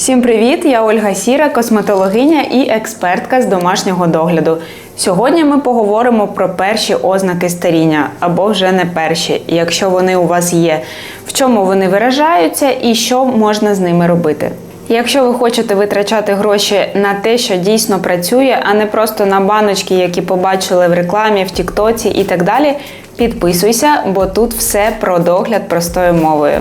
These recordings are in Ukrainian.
Всім привіт! Я Ольга Сіра, косметологиня і експертка з домашнього догляду. Сьогодні ми поговоримо про перші ознаки старіння або вже не перші, якщо вони у вас є, в чому вони виражаються і що можна з ними робити. Якщо ви хочете витрачати гроші на те, що дійсно працює, а не просто на баночки, які побачили в рекламі, в Тіктоці і так далі, підписуйся, бо тут все про догляд простою мовою.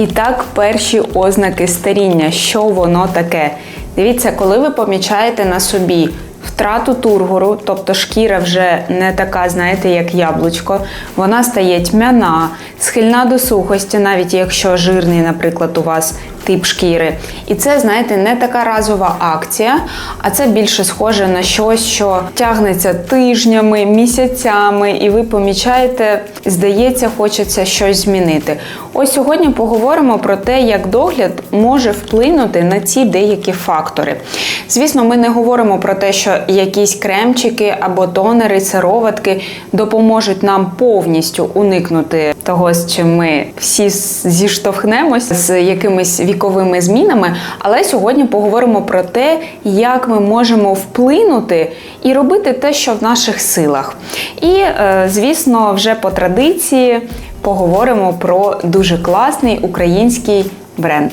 І так, перші ознаки старіння, що воно таке. Дивіться, коли ви помічаєте на собі втрату тургору, тобто шкіра вже не така, знаєте, як яблучко, вона стає тьмяна, схильна до сухості, навіть якщо жирний, наприклад, у вас тип шкіри. І це, знаєте, не така разова акція, а це більше схоже на щось, що тягнеться тижнями, місяцями, і ви помічаєте, здається, хочеться щось змінити. Ось сьогодні поговоримо про те, як догляд може вплинути на ці деякі фактори. Звісно, ми не говоримо про те, що якісь кремчики або тонери, сироватки допоможуть нам повністю уникнути того, з чим ми всі зіштовхнемось з якимись віковими змінами. Але сьогодні поговоримо про те, як ми можемо вплинути і робити те, що в наших силах. І, е, звісно, вже по традиції поговоримо про дуже класний український бренд.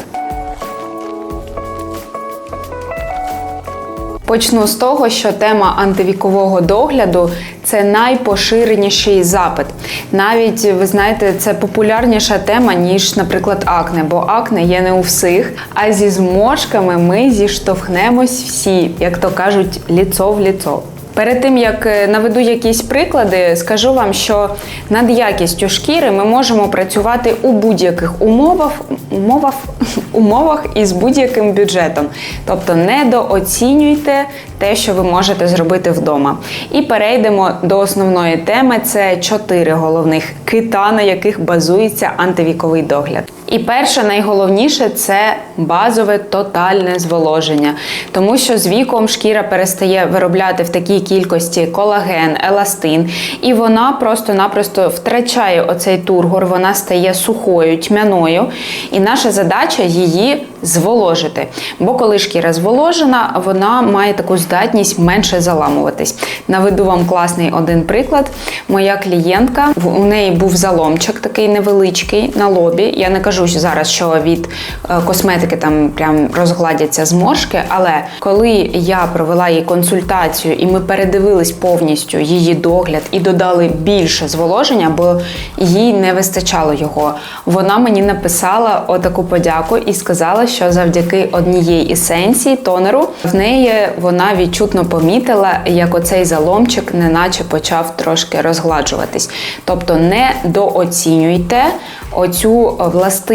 Почну з того, що тема антивікового догляду це найпоширеніший запит. Навіть ви знаєте, це популярніша тема, ніж, наприклад, акне, бо акне є не у всіх. А зі зморшками ми зіштовхнемось всі, як то кажуть, ліцо в ліцо. Перед тим як е, наведу якісь приклади, скажу вам, що над якістю шкіри ми можемо працювати у будь-яких умовах, умовах, умовах і будь-яким бюджетом. Тобто недооцінюйте те, що ви можете зробити вдома. І перейдемо до основної теми: це чотири головних кита, на яких базується антивіковий догляд. І перше, найголовніше це базове тотальне зволоження, тому що з віком шкіра перестає виробляти в такій кількості колаген, еластин, і вона просто-напросто втрачає оцей тургор, вона стає сухою, тьмяною. І наша задача її зволожити. Бо коли шкіра зволожена, вона має таку здатність менше заламуватись. Наведу вам класний один приклад. Моя клієнтка, у неї був заломчик такий невеличкий на лобі. Я не кажу що зараз, що від е, косметики там прям розгладяться зморшки, але коли я провела їй консультацію і ми передивились повністю її догляд і додали більше зволоження, бо їй не вистачало його. Вона мені написала отаку подяку і сказала, що завдяки однієї есенції тонеру в неї вона відчутно помітила, як оцей заломчик неначе почав трошки розгладжуватись. Тобто не дооцінюйте оцю властивість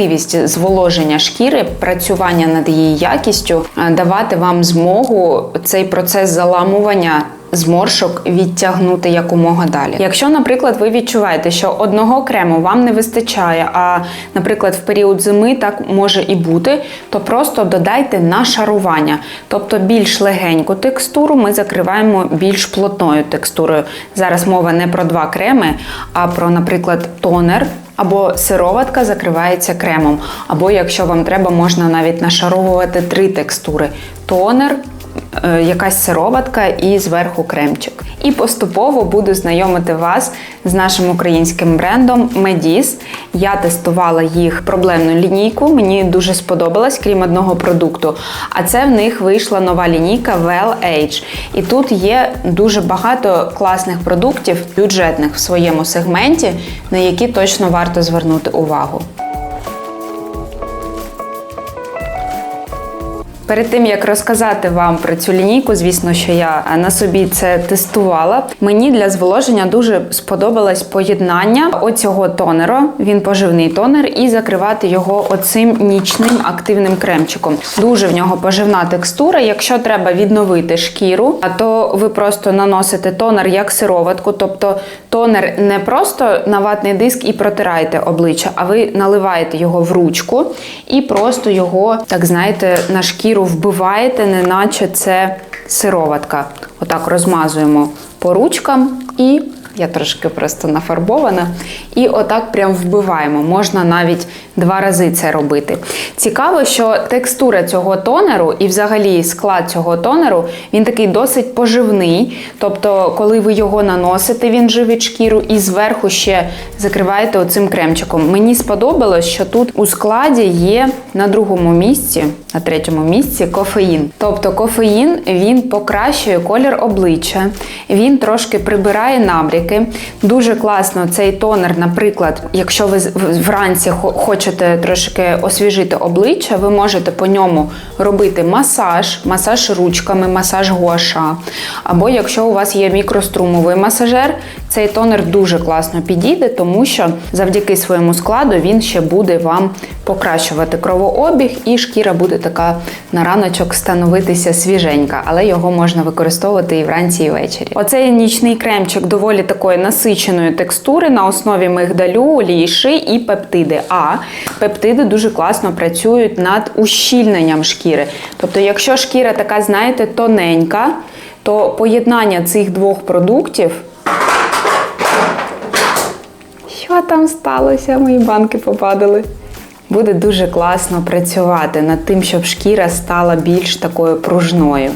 зволоження шкіри, працювання над її якістю, давати вам змогу цей процес заламування зморшок відтягнути якомога далі. Якщо, наприклад, ви відчуваєте, що одного крему вам не вистачає, а, наприклад, в період зими так може і бути, то просто додайте нашарування, тобто більш легеньку текстуру ми закриваємо більш плотною текстурою. Зараз мова не про два креми, а про, наприклад, тонер. Або сироватка закривається кремом, або якщо вам треба, можна навіть нашаровувати три текстури: тонер, якась сироватка і зверху кремчик. І поступово буду знайомити вас з нашим українським брендом Medis. Я тестувала їх проблемну лінійку, мені дуже сподобалось, крім одного продукту. А це в них вийшла нова лінійка Well Age. І тут є дуже багато класних продуктів, бюджетних в своєму сегменті, на які точно варто звернути увагу. Перед тим як розказати вам про цю лінійку, звісно, що я на собі це тестувала. Мені для зволоження дуже сподобалось поєднання оцього тонера, він поживний тонер, і закривати його оцим нічним активним кремчиком. Дуже в нього поживна текстура. Якщо треба відновити шкіру, то ви просто наносите тонер як сироватку, тобто тонер не просто на ватний диск і протираєте обличчя, а ви наливаєте його в ручку і просто його, так знаєте, на шкіру вбиваєте, неначе це сироватка. Отак розмазуємо по ручкам і Я трошки просто нафарбована. І отак прям вбиваємо. Можна навіть два рази це робити. Цікаво, що текстура цього тонеру і взагалі склад цього тонеру він такий досить поживний. Тобто, коли ви його наносите, він живить шкіру, і зверху ще закриваєте оцим кремчиком. Мені сподобалось, що тут у складі є на другому місці, на третьому місці кофеїн. Тобто кофеїн він покращує колір обличчя, він трошки прибирає набряки. Дуже класно цей тонер, наприклад, якщо ви вранці хочете трошки освіжити обличчя, ви можете по ньому робити масаж, масаж ручками, масаж гуаша. Або якщо у вас є мікрострумовий масажер, цей тонер дуже класно підійде, тому що завдяки своєму складу він ще буде вам покращувати кровообіг, і шкіра буде така на раночок становитися свіженька, але його можна використовувати і вранці, і ввечері. Оцей нічний кремчик доволі такої насиченої текстури на основі мигдалю, олії ши і пептиди. А пептиди дуже класно працюють над ущільненням шкіри. Тобто, якщо шкіра така, знаєте, тоненька, то поєднання цих двох продуктів. Що там сталося? Мої банки попадали. Буде дуже класно працювати над тим, щоб шкіра стала більш такою пружною.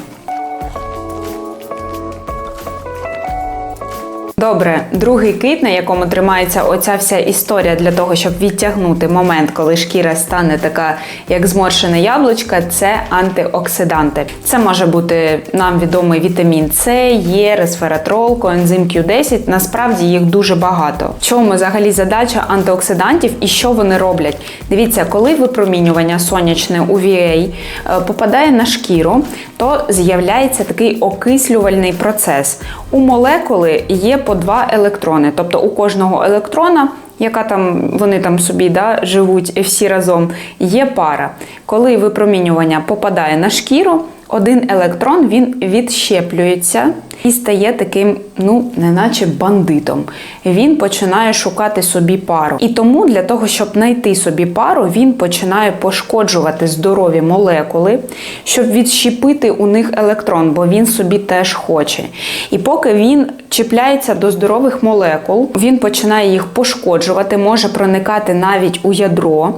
Добре, другий кит, на якому тримається оця вся історія для того, щоб відтягнути момент, коли шкіра стане така, як зморшене яблучко, це антиоксиданти. Це може бути нам відомий вітамін С, Є, ресвератрол, коензим Q10. Насправді їх дуже багато. В чому взагалі задача антиоксидантів і що вони роблять? Дивіться, коли випромінювання сонячне UVA е, попадає на шкіру, то з'являється такий окислювальний процес. У молекули є по два електрони, тобто у кожного електрона. Яка там вони там собі да, живуть всі разом, є пара. Коли випромінювання попадає на шкіру, один електрон він відщеплюється і стає таким, ну, неначе бандитом. Він починає шукати собі пару. І тому для того, щоб знайти собі пару, він починає пошкоджувати здорові молекули, щоб відщепити у них електрон, бо він собі теж хоче. І поки він чіпляється до здорових молекул, він починає їх пошкоджувати, може проникати навіть у ядро.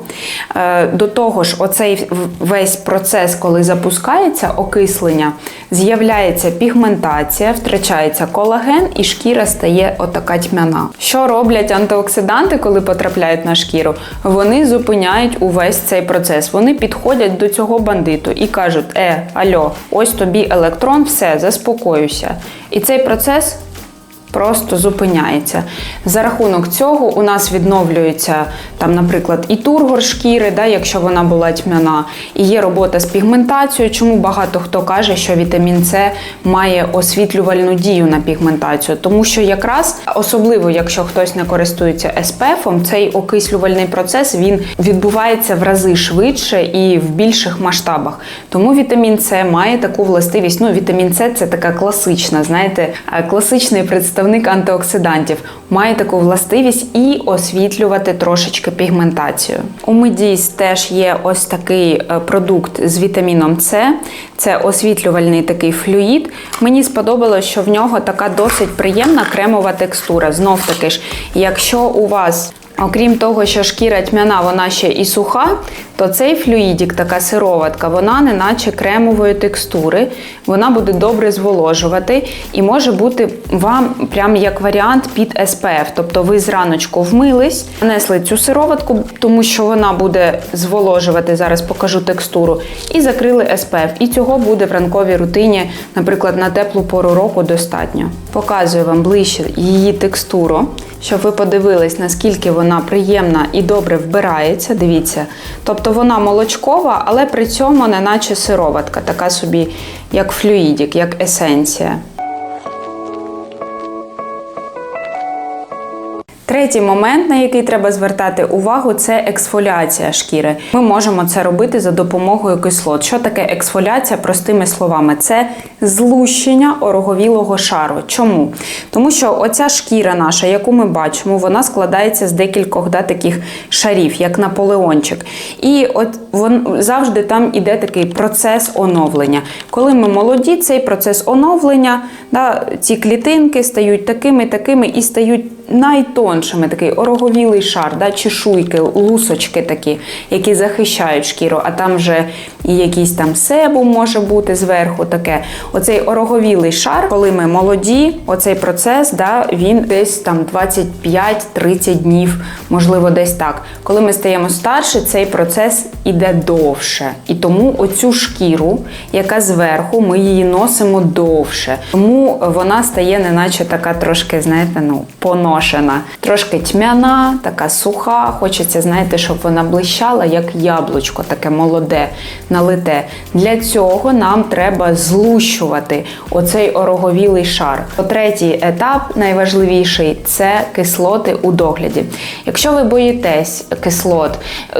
Е, До того ж, оцей весь процес, коли запускається окислення, з'являється пігментація, втрачається колаген, і шкіра стає отака тьмяна. Що роблять антиоксиданти, коли потрапляють на шкіру? Вони зупиняють увесь цей процес. Вони підходять до цього бандиту і кажуть: Е, альо, ось тобі електрон, все, заспокоюйся. І цей процес просто зупиняється. За рахунок цього у нас відновлюється там, наприклад, і тургор шкіри, да, якщо вона була тьмяна, і є робота з пігментацією. Чому багато хто каже, що вітамін С має освітлювальну дію на пігментацію? Тому що якраз особливо, якщо хтось не користується СПФом, цей окислювальний процес він відбувається в рази швидше і в більших масштабах. Тому вітамін С має таку властивість. Ну, вітамін С це така класична, знаєте, е, класичний представник антиоксидантів. Має таку властивість і освітлювати трошечки пігментацію. У Медіс теж є ось такий е, продукт з вітаміном С. Це освітлювальний такий флюїд. Мені сподобалось, що в нього така досить приємна кремова текстура. Знов таки ж, якщо у вас Окрім того, що шкіра тьмяна, вона ще і суха, то цей флюїдік, така сироватка, вона не наче кремової текстури, вона буде добре зволожувати і може бути вам прям як варіант під SPF. Тобто ви зраночку вмились, нанесли цю сироватку, тому що вона буде зволожувати, зараз покажу текстуру, і закрили SPF. І цього буде в ранковій рутині, наприклад, на теплу пору року достатньо. Показую вам ближче її текстуру щоб ви подивились, наскільки вона приємна і добре вбирається. Дивіться. Тобто вона молочкова, але при цьому не наче сироватка, така собі, як флюїдік, як есенція. Третій момент, на який треба звертати увагу, це ексфоліація шкіри. Ми можемо це робити за допомогою кислот. Що таке ексфоліація? Простими словами, це злущення ороговілого шару. Чому? Тому що оця шкіра наша, яку ми бачимо, вона складається з декількох да, таких шарів, як наполеончик. І от вон завжди там іде такий процес оновлення. Коли ми молоді, цей процес оновлення, да, ці клітинки стають такими, такими і стають найтоншими, такий ороговілий шар, да, чешуйки, лусочки такі, які захищають шкіру, а там вже і якийсь там себум може бути зверху таке. Оцей ороговілий шар, коли ми молоді, оцей процес, да, він десь там 25-30 днів, можливо, десь так. Коли ми стаємо старше, цей процес іде довше. І тому оцю шкіру, яка зверху, ми її носимо довше. Тому вона стає неначе така трошки, знаєте, ну, поношена. Трошки тьмяна, така суха. Хочеться, знаєте, щоб вона блищала, як яблучко, таке молоде, налите. Для цього нам треба злущувати оцей ороговілий шар. Третій етап, найважливіший, це кислоти у догляді. Якщо ви боїтесь кислот,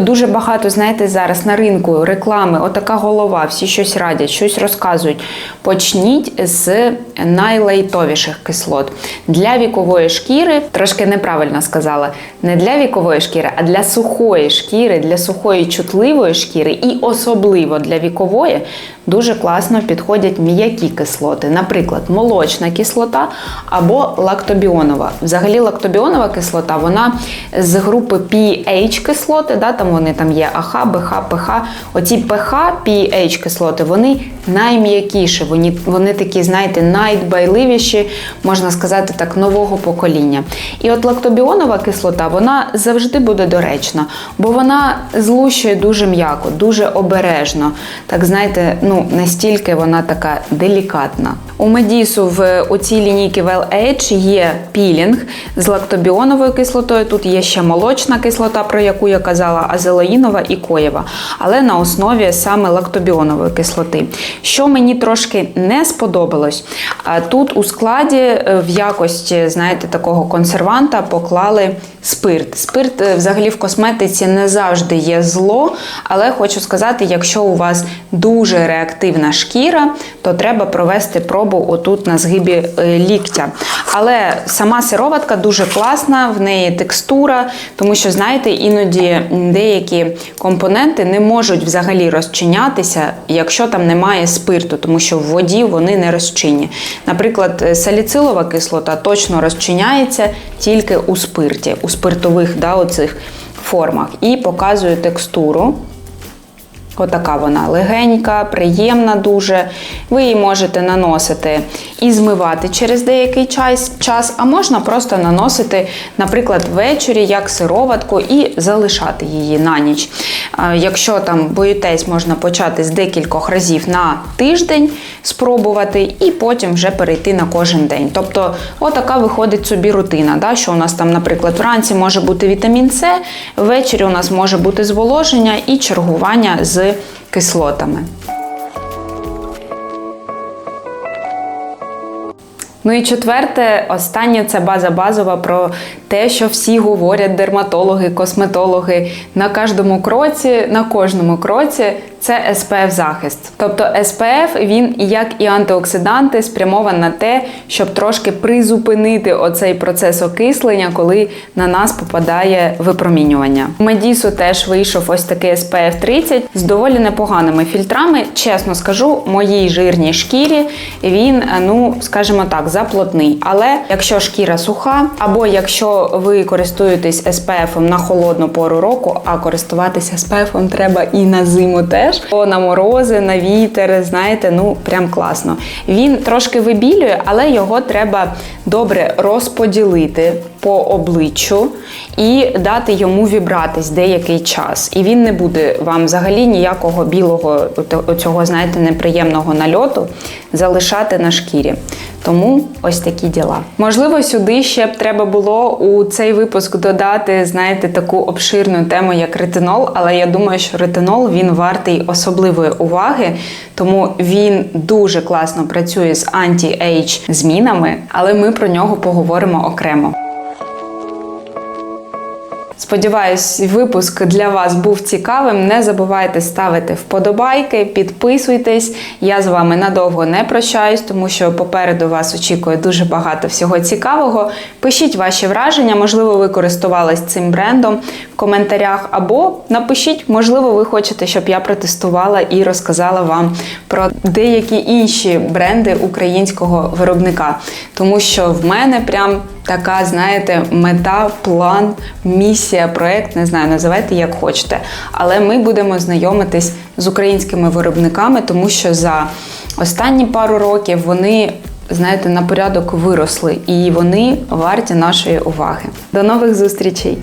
дуже багато, знаєте, зараз на ринку реклами, отака голова, всі щось радять, щось розказують. Почніть з найлайтовіших кислот. Для вікової шкіри, трошки неправильно сказала, не для вікової шкіри, а для сухої шкіри, для сухої чутливої шкіри і особливо для вікової дуже класно підходять м'які кислоти, наприклад, молочна кислота або лактобіонова. Взагалі, лактобіонова кислота, вона з групи pH кислоти, да, там вони там є АХ, БХ, ПХ. Оці ПХ, pH кислоти, вони найм'якіші, вони, вони такі, знаєте, найдбайливіші, можна сказати так, нового покоління. І от лактобіонова кислота, вона завжди буде доречна, бо вона злущує дуже м'яко, дуже обережно. Так знаєте, ну настільки вона така делікатна. У Медісу в у цій лінійці Well Age є пілінг з лактобіоновою кислотою. Тут є ще молочна кислота, про яку я казала, азелоїнова і коєва, але на основі саме лактобіонової кислоти. Що мені трошки не сподобалось, тут у складі е, в якості, знаєте, такого консерванта поклали спирт. Спирт е, взагалі в косметиці не завжди є зло, але хочу сказати, якщо у вас дуже реактивна шкіра, то треба провести пробу отут на згибі е, ліктя. Але сама сироватка дуже класна, в неї текстура, тому що, знаєте, іноді деякі компоненти не можуть взагалі розчинятися, якщо там немає спирту, тому що в воді вони не розчинні. Наприклад, е, саліцилова кислота точно розчиняється тільки у спирті, у спиртових да, оцих формах. І показую текстуру. Отака вона легенька, приємна дуже. Ви її можете наносити і змивати через деякий час, а можна просто наносити, наприклад, ввечері як сироватку і залишати її на ніч. Якщо там боїтесь, можна почати з декількох разів на тиждень спробувати, і потім вже перейти на кожен день. Тобто, отака виходить собі рутина. Да? Що у нас там, наприклад, вранці може бути вітамін С, ввечері у нас може бути зволоження і чергування кислотами. Ну і четверте, останнє це база базова про те, що всі говорять дерматологи, косметологи на кожному кроці, на кожному кроці це SPF захист. Тобто SPF, він як і антиоксиданти спрямований на те, щоб трошки призупинити оцей процес окислення, коли на нас попадає випромінювання. У Медісу теж вийшов ось такий SPF 30 з доволі непоганими фільтрами. Чесно скажу, моїй жирній шкірі він, ну скажімо так, заплотний. Але якщо шкіра суха, або якщо ви користуєтесь SPF на холодну пору року, а користуватися SPF треба і на зиму теж теж. На морози, на вітер, знаєте, ну прям класно. Він трошки вибілює, але його треба добре розподілити по обличчю і дати йому вібратись деякий час. І він не буде вам взагалі ніякого білого, цього, знаєте, неприємного нальоту залишати на шкірі. Тому ось такі діла. Можливо, сюди ще б треба було у цей випуск додати, знаєте, таку обширну тему, як ретинол, але я думаю, що ретинол він вартий особливої уваги, тому він дуже класно працює з анті-ейдж змінами, але ми про нього поговоримо окремо. Сподіваюсь, випуск для вас був цікавим. Не забувайте ставити вподобайки, підписуйтесь. Я з вами надовго не прощаюсь, тому що попереду вас очікує дуже багато всього цікавого. Пишіть ваші враження, можливо, ви користувались цим брендом в коментарях, або напишіть, можливо, ви хочете, щоб я протестувала і розказала вам про деякі інші бренди українського виробника. Тому що в мене прям така, знаєте, мета, план, місія, проект, не знаю, називайте як хочете. Але ми будемо знайомитись з українськими виробниками, тому що за останні пару років вони. Знаєте, на порядок виросли і вони варті нашої уваги. До нових зустрічей!